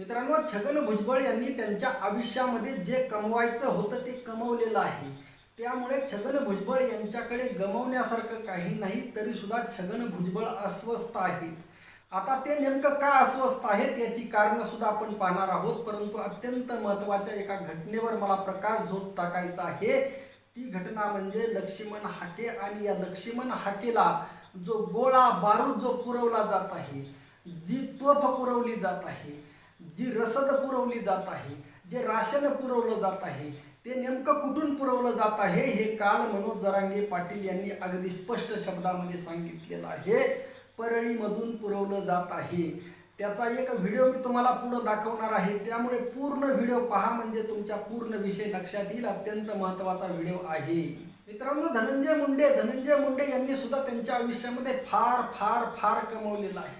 मित्रांनो छगन भुजबळ यांनी त्यांच्या आयुष्यामध्ये जे कमवायचं होतं ते कमवलेलं आहे. त्यामुळे छगन भुजबळ यांच्याकडे गमवण्यासारखं काही नाही तरी सुद्धा छगन भुजबळ अस्वस्थ आहेत. आता ते नेमकं का अस्वस्थ आहेत याची कारणं सुद्धा आपण पाहणार आहोत परंतु अत्यंत महत्त्वाच्या एका घटनेवर मला प्रकाश झोत टाकायचा आहे. ती घटना म्हणजे लक्ष्मण हाके आणि या लक्ष्मण हाकेला जो गोळा बारूद जो पुरवला जात आहे जी तोफ पुरवली जात आहे जी रसद पुरवली जात आहे जे राशन पुरवलं जात आहे ते नेमकं कुठून पुरवलं जात आहे हे काल मनोज जरांगे पाटील यांनी अगदी स्पष्ट शब्दामध्ये सांगितलेलं आहे. परळीमधून पुरवलं जात आहे. त्याचा एक व्हिडिओ मी तुम्हाला पुढं दाखवणार आहे. त्यामुळे पूर्ण व्हिडिओ पहा म्हणजे तुमच्या पूर्ण विषय लक्षात येईल. अत्यंत महत्त्वाचा व्हिडिओ आहे. मित्रांनो धनंजय मुंडे धनंजय मुंडे यांनी सुद्धा त्यांच्या आयुष्यामध्ये फार फार फार कमवलेलं आहे.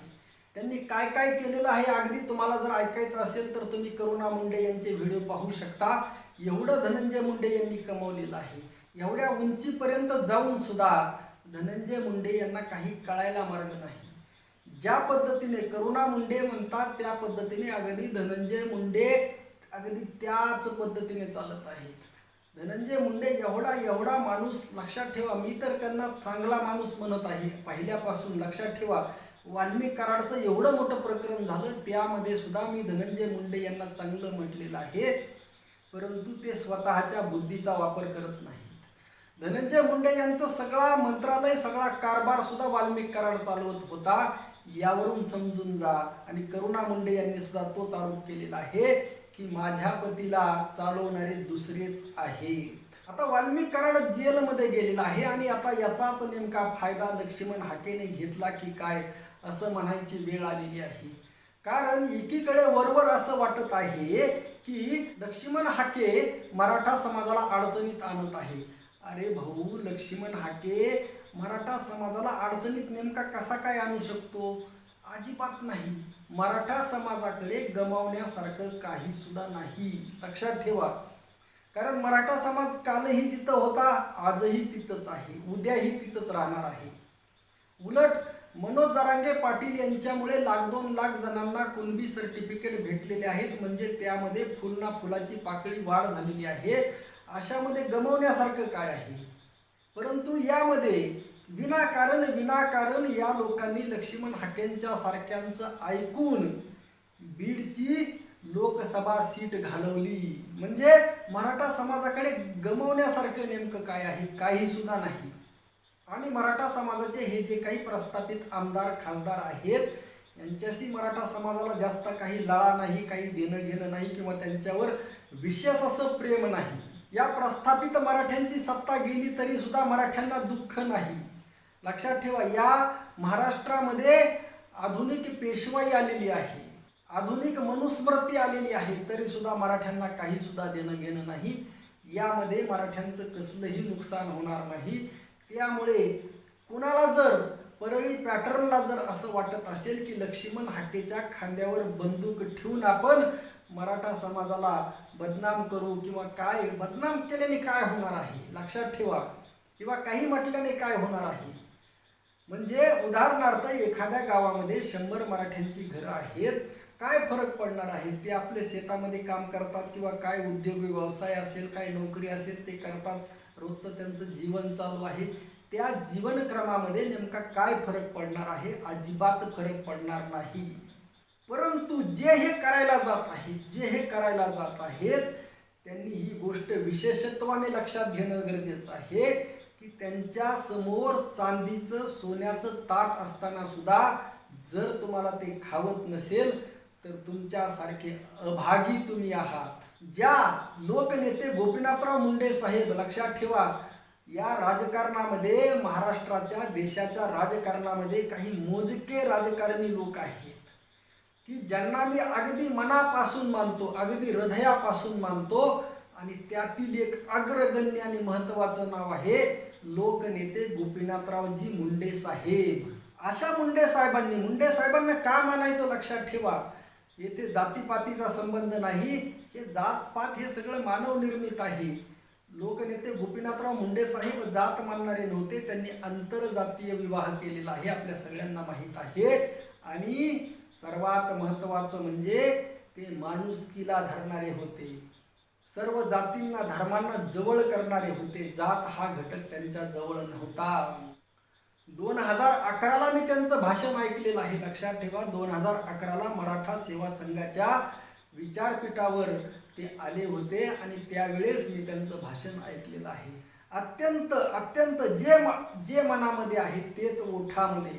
त्यांनी काय काय केलेलं आहे अगदी तुम्हाला जर ऐकायचं असेल तर तुम्ही करुणा मुंडे यांचे व्हिडिओ पाहू शकता. एवढं धनंजय मुंडे यांनी कमवलेलं आहे. एवढ्या उंचीपर्यंत जाऊन सुद्धा धनंजय मुंडे यांना काही कळायला मार्ग नाही. ज्या पद्धतीने करुणा मुंडे म्हणतात त्या पद्धतीने अगदी धनंजय मुंडे अगदी त्याच पद्धतीने चालत आहे. धनंजय मुंडे एवढा एवढा माणूस लक्षात ठेवा. मी तर त्यांना चांगला माणूस म्हणत आहे. पहिल्यापासून लक्षात ठेवा. वाल्मिक कराडचं एवढं मोठं प्रकरण झालं त्यामध्ये सुद्धा मी धनंजय मुंडे यांना चांगलं म्हटलेलं आहे परंतु ते स्वतःच्या बुद्धीचा वापर करत नाहीत. धनंजय मुंडे यांचं सगळा मंत्रालय सगळा कारभार सुद्धा वाल्मिक कराड चालवत होता यावरून समजून जा. आणि करुणा मुंडे यांनी सुद्धा तोच आरोप केलेला आहे की माझ्या पतीला चालवणारे दुसरेच आहे. आता वाल्मिक कराड जेलमध्ये गेलेला आहे आणि आता याचाच नेमका फायदा लक्ष्मण हाकेने घेतला की काय? असं म्हणायची वेळ आलेली आहे. कारण एकीकडे वरवर असं वाटत आहे की लक्ष्मण हाके मराठा समाजाला अडचणीत आणत आहे. अरे भाऊ लक्ष्मण हाके मराठा समाजाला अडचणीत नेमका कसा काय आणू शकतो? अजिबात नाही. मराठा समाजाकडे गमावण्यासारखं काही सुद्धा नाही. लक्षात ठेवा. कारण मराठा समाज कालही जिथं होता आजही तिथंच आहे. उद्याही तिथंच राहणार आहे. उलट मनोज जरांगे पाटील यांच्यामुळे लाख दोन लाख जणांना कुणबी सर्टिफिकेट भेटलेले आहेत. म्हणजे त्यामध्ये फुलना फुलाची पाकळी वाढ झालेली आहे. अशामध्ये गमवण्यासारखं काय आहे? परंतु यामध्ये विनाकारण विनाकारण या लोकांनी लक्ष्मण हाकेंच्या सारख्यांचं ऐकून बीडची लोकसभा सीट घालवली. म्हणजे मराठा समाजाकडे गमवण्यासारखं नेमकं काय आहे? काही सुद्धा नाही. आणि मराठा समाजाचे हे जे काही प्रस्थापित आमदार खासदार आहेत यांच्याशी मराठा समाजाला जास्त काही लळा नाही काही देणं घेणं नाही किंवा त्यांच्यावर विशेष असं प्रेम नाही. या प्रस्थापित मराठ्यांची सत्ता गेली तरी सुद्धा मराठ्यांना दुःख नाही. लक्षात ठेवा या महाराष्ट्रामध्ये आधुनिक पेशवाई आलेली आहे. आधुनिक मनुस्मृती आलेली आहे तरी सुद्धा मराठ्यांना काही सुद्धा देणं घेणं नाही. यामध्ये मराठ्यांचं कसलंही नुकसान होणार नाही. त्यामुळे कुणाला जर परळी पॅटर्नला जर असं वाटत असेल की लक्ष्मण हाकेच्या खांद्यावर बंदूक ठेवून आपण मराठा समाजाला बदनाम करू किंवा काय बदनाम केल्याने काय होणार आहे? लक्षात ठेवा. किंवा काही म्हटल्याने काय होणार आहे? म्हणजे उदाहरणार्थ एखाद्या गावामध्ये शंभर मराठ्यांची घरं आहेत. काय फरक पडणार आहे? ते आपले शेतामध्ये काम करतात किंवा काय उद्योग व्यवसाय असेल काय नोकरी असेल ते करतात. रोजचं त्यांचं जीवन चालू आहे. त्या जीवनक्रमामध्ये नेमका काय फरक पडणार आहे? अजिबात फरक पडणार नाही. परंतु जे हे करायला जात आहेत जे हे करायला जात आहेत त्यांनी ही गोष्ट विशेषत्वाने लक्षात घेणं गरजेचं आहे की त्यांच्यासमोर चांदीचं सोन्याचं ताट असताना सुद्धा जर तुम्हाला ते खावत नसेल तर तुमच्यासारखे अभागी तुम्ही आहात. ज्या लोकनेते गोपीनाथराव मुंडे साहेब लक्षात ठेवा या राजकारणामध्ये महाराष्ट्राच्या देशाच्या राजकारणामध्ये काही मोजके राजकारणी लोक आहेत. की ज्यांना मी अगदी मनापासून मानतो अगदी हृदयापासून मानतो आणि त्यातील एक अग्रगण्य आणि महत्त्वाचं नाव आहे लोकनेते गोपीनाथरावजी मुंडे साहेब. अशा मुंडे साहेबांनी मुंडे साहेबांना का मानायचं लक्षात ठेवा? येथे जातीपातीचा संबंध नाही हे जातपात हे सगळं मानवनिर्मित आहे. लोकनेते गोपीनाथराव मुंडे साहेब जात मानणारे नव्हते त्यांनी आंतरजातीय विवाह केलेला आहे आपल्या सगळ्यांना माहीत आहे. आणि सर्वात महत्त्वाचं म्हणजे ते माणुसकीला धरणारे होते. सर्व जातींना धर्मांना जवळ करणारे होते. जात हा घटक त्यांच्या जवळ नव्हता. दोन हजार अकराला मी त्यांचं भाषण ऐकलेलं आहे. लक्षात ठेवा दोन हजार अकराला मराठा सेवा संघाच्या विचारपीठावर ते आले होते आणि त्यावेळेस मी त्यांचं भाषण ऐकलेलं आहे. अत्यंत अत्यंत जे म- जे मनामध्ये आहे तेच ओठामध्ये.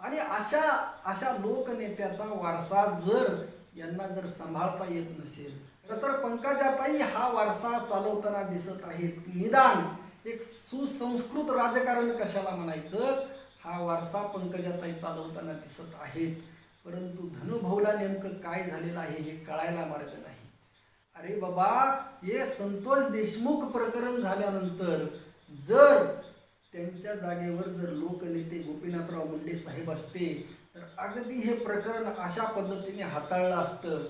आणि अशा अशा लोकनेत्याचा वारसा जर यांना जर सांभाळता येत नसेल तर पंकजाताई हा वारसा चालवताना दिसत आहेत. निदान एक सुसंस्कृत राजकारण कशाला म्हणायचं? हा वारसा पंकजाताई चालवताना दिसत आहेत. परंतु धनुभाऊला नेमकं काय झालेलं आहे हे कळायला मार्ग नाही. अरे बाबा हे संतोष देशमुख प्रकरण झाल्यानंतर जर त्यांच्या जागेवर जर लोकनेते गोपीनाथराव मुंडे साहेब असते तर अगदी हे प्रकरण अशा पद्धतीने हाताळलं असतं.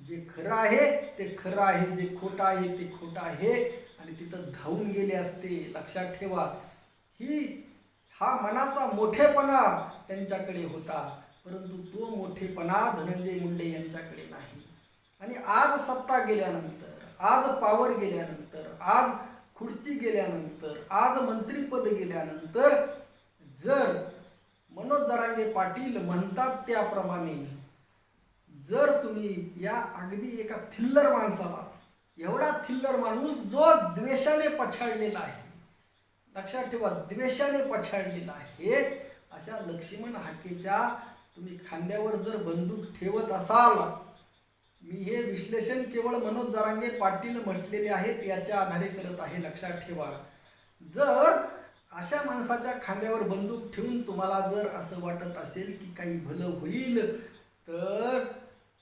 जे खरं आहे ते खरं आहे. जे खोटं आहे ते खोटं आहे. आणि तिथं धावून गेले असते लक्षात ठेवा. ही हा मनाचा मोठेपणा त्यांच्याकडे होता परंतु तो मोठेपणा धनंजय मुंडे यांच्याकडे नाही. आणि आज सत्ता गेल्यानंतर आज पावर गेल्यानंतर आज खुर्ची गेल्यानंतर आज मंत्रीपद गेल्यानंतर जर मनोज जरांगे पाटील म्हणतात त्याप्रमाणे जर तुम्ही या अगदी एका थिल्लर माणसाला एवढा थिल्लर माणूस जो द्वेषाने पछाडलेला आहे. लक्षात ठेवा द्वेषाने पछाडलेला आहे. अशा लक्ष्मण हाकेच्या तुम्ही खांद्यावर जर बंदूक ठेवत असाल मी हे विश्लेषण केवळ मनोज जरांगे पाटील म्हटलेले आहेत याच्या आधारे करत आहे. लक्षात ठेवा. जर अशा माणसाच्या खांद्यावर बंदूक ठेवून तुम्हाला जर असं वाटत असेल की काही भलं होईल तर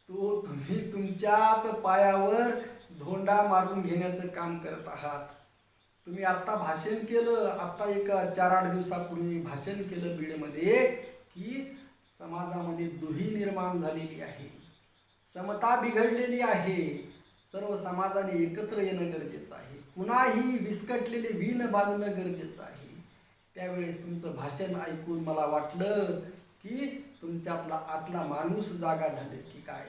तो तुम्ही तुमच्याच पायावर धोंडा मारून घेण्याचं काम करत आहात. तुम्ही आत्ता भाषण केलं आत्ता एक चार आठ दिवसापूर्वी भाषण केलं बीडमध्ये की समाजामध्ये दुही निर्माण झालेली आहे. समता बिघडलेली आहे. सर्व समाजाने एकत्र येणं गरजेचं आहे. पुन्हा ही विस्कटलेली वीण बांधणं गरजेचं आहे. त्यावेळेस तुमचं भाषण ऐकून मला वाटलं की तुमच्यातला आतला माणूस जागा झाले की काय?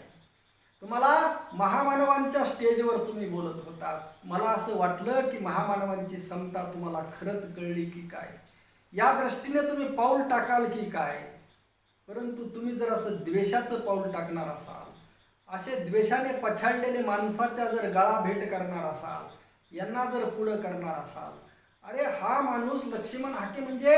तुम्हाला महामानवांच्या स्टेजवर तुम्ही बोलत होता. मला असं वाटलं की महामानवांची समता तुम्हाला खरंच कळली की काय? या दृष्टीने तुम्ही पाऊल टाकाल की काय? परंतु तुम्ही जर असं द्वेषाचं पाऊल टाकणार असाल असे द्वेषाने पछाडलेले माणसाच्या जर गळा भेट करणार असाल यांना जर पुढं करणार असाल अरे हा माणूस लक्ष्मण हाके म्हणजे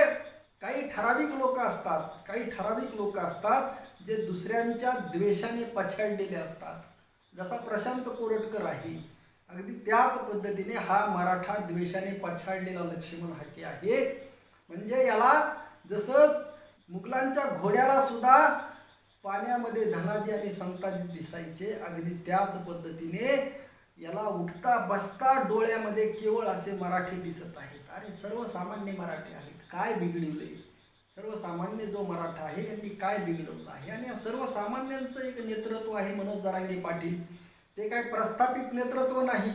काही ठराविक लोक असतात काही ठराविक लोक असतात जे दुसऱ्यांच्या द्वेषाने पछाडलेले असतात. जसा प्रशांत कोरटकर आहे अगदी त्याच पद्धतीने हा मराठा द्वेषाने पछाडलेला लक्ष्मण हाके आहे. म्हणजे याला जसं मुघलांच्या घोड्याला सुद्धा पाण्यामध्ये धनाजी आणि संताजी दिसायचे अगदी त्याच पद्धतीने याला उठता बसता डोळ्यामध्ये केवळ असे मराठी दिसत आहेत. आणि सर्वसामान्य मराठी आहेत. काय बिघडवले सर्वसामान्य जो मराठा आहे यांनी काय बिघडवलं आहे? आणि या सर्वसामान्यांचं एक नेतृत्व आहे मनोज जरांगे पाटील. ते काय प्रस्थापित नेतृत्व नाही.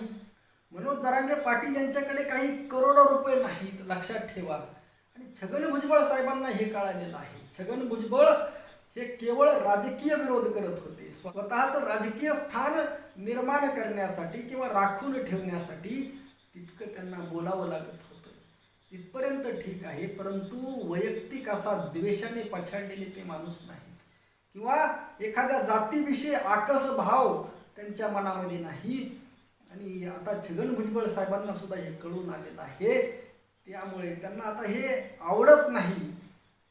मनोज जरांगे पाटील यांच्याकडे काही करोडो रुपये नाहीत लक्षात ठेवा. आणि छगन भुजबळ साहेबांना हे कळालेलं आहे. छगन भुजबळ हे केवळ राजकीय विरोध करत होते. स्वतःचं राजकीय स्थान निर्माण करण्यासाठी किंवा राखून ठेवण्यासाठी तितकं त्यांना बोलावं लागत. तिथपर्यंत ठीक आहे परंतु वैयक्तिक असा द्वेषाने पछाडलेले ते माणूस नाहीत किंवा एखाद्या जातीविषयी आकस भाव त्यांच्या मनामध्ये नाही. आणि आता छगन भुजबळ साहेबांना सुद्धा हे कळून आलेलं आहे. त्यामुळे त्यांना आता हे आवडत नाही.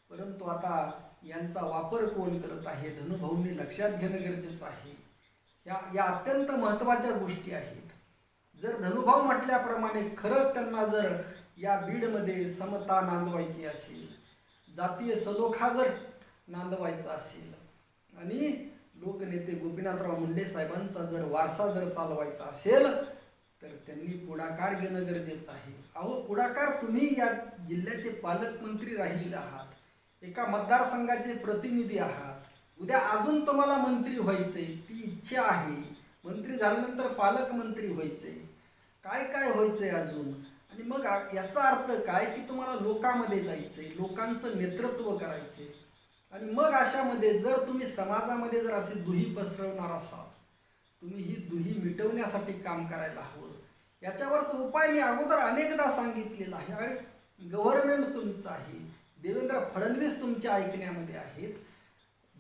परंतु आता यांचा वापर कोण करत आहे धनुभाऊंनी लक्षात घेणं गरजेचं आहे. या या अत्यंत महत्त्वाच्या गोष्टी आहेत. जर धनुभाऊ म्हटल्याप्रमाणे खरंच त्यांना जर या बीडमध्ये समता नांदवायची असेल जातीय सलोखा जर नांदवायचा असेल. आणि लोकनेते गोपीनाथराव मुंडे साहेबांचा जर वारसा जर चालवायचा असेल तर त्यांनी पुढाकार घेणं गरजेचं आहे. अहो पुढाकार तुम्ही या जिल्ह्याचे पालकमंत्री राहिलेले आहात एका मतदारसंघाचे प्रतिनिधी आहात. उद्या अजून तुम्हाला मंत्री व्हायचंय ती इच्छा आहे. मंत्री झाल्यानंतर पालकमंत्री व्हायचंय. काय काय व्हायचंय अजून? आणि मग याचा अर्थ काय की तुम्हाला लोकांमध्ये जायचंय लोकांचं नेतृत्व करायचंय. आणि मग अशामध्ये जर तुम्ही समाजामध्ये जर असे दुही पसरवणार असाल तुम्ही ही दुही मिटवण्यासाठी काम करायला हवं. याच्यावरच उपाय मी अगोदर अनेकदा सांगितलेला आहे. अरे गव्हर्नमेंट तुमचं आहे. देवेंद्र फडणवीस तुमच्या ऐकण्यामध्ये आहेत.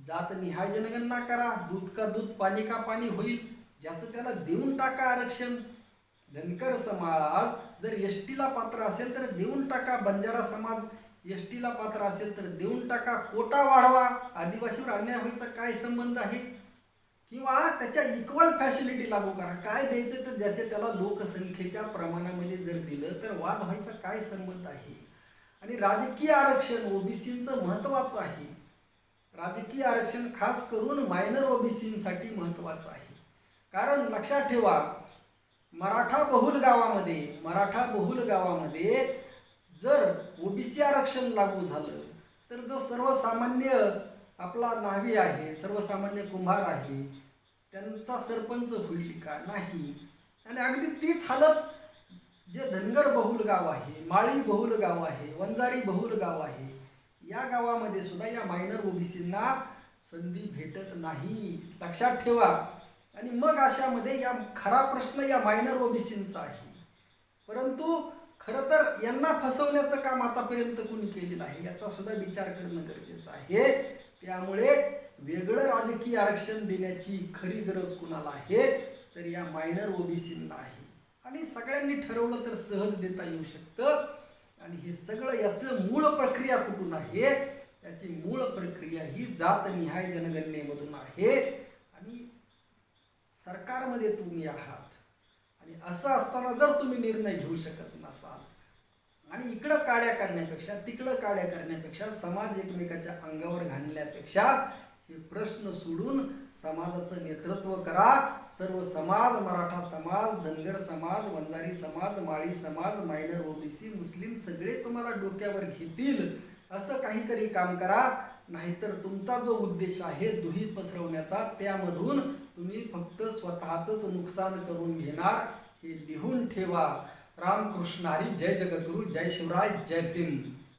जात निहाय जनगणना करा. दूध का दूध पाणी का पाणी होईल. ज्याचं त्याला देऊन टाका आरक्षण. धनकर समाज जर एस टीला पात्र असेल तर देऊन टाका. बंजारा समाज एस टीला पात्र असेल तर देऊन टाका. कोटा वाढवा. आदिवासीवर अन्याय व्हायचा काय संबंध आहे? किंवा त्याच्या इक्वल फॅसिलिटी लागू करा. काय द्यायचं तर ज्याच्या त्याला लोकसंख्येच्या प्रमाणामध्ये जर दिलं तर वाद व्हायचा काय संबंध आहे? आणि राजकीय आरक्षण ओबीसींचं महत्त्वाचं आहे. राजकीय आरक्षण खास करून मायनर ओबीसींसाठी महत्त्वाचं आहे. कारण लक्षात ठेवा मराठा बहुल गावामध्ये मराठा बहुल गावामध्ये जर ओबीसी आरक्षण लागू झालं तर जो सर्वसामान्य आपला न्हावी आहे सर्वसामान्य कुंभार आहे त्यांचा सरपंच होईल का? नाही. आणि अगदी तीच हालत जे धनगर बहुल गाव आहे माळी बहुल गाव आहे वंजारी बहुल गाव आहे या गावामध्ये सुद्धा या मायनर ओबीसींना संधी भेटत नाही. लक्षात ठेवा. आणि मग अशामध्ये या खरा प्रश्न या मायनर ओबीसींचा आहे. परंतु खरं तर यांना फसवण्याचं काम आतापर्यंत कोणी केलेलं आहे याचा सुद्धा विचार करणं गरजेचं आहे. त्यामुळे वेगळं राजकीय आरक्षण देण्याची खरी गरज कुणाला आहे? तर या मायनर ओबीसींना आहे. आणि सगळ्यांनी ठरवलं तर सहज देता येऊ शकतं. आणि हे सगळं याचं मूळ प्रक्रिया कुठून आहे? याची मूळ प्रक्रिया ही जातनिहाय जनगणनेमधून आहे. सरकारमध्ये तुम्ही आहात. आणि असं असताना जर तुम्ही निर्णय घेऊ शकत नसाल आणि इकडं काड्या करण्यापेक्षा तिकडं काड्या करण्यापेक्षा समाज एकमेकाच्या अंगावर घालण्यापेक्षा हे प्रश्न सोडून समाजाचं नेतृत्व करा. सर्व समाज मराठा समाज धनगर समाज वंजारी समाज माळी समाज मायनर ओबीसी मुस्लिम सगळे तुम्हाला डोक्यावर घेतील. असं काहीतरी काम करा. नाहीतर तुमचा जो उद्देश आहे दुही पसरवण्याचा त्यामधून तुम्ही फक्त स्वतःच नुकसान करून घेणार हे लिहून ठेवा. रामकृष्ण हरी जय जगद्गुरु जय शिवराय जय भीम.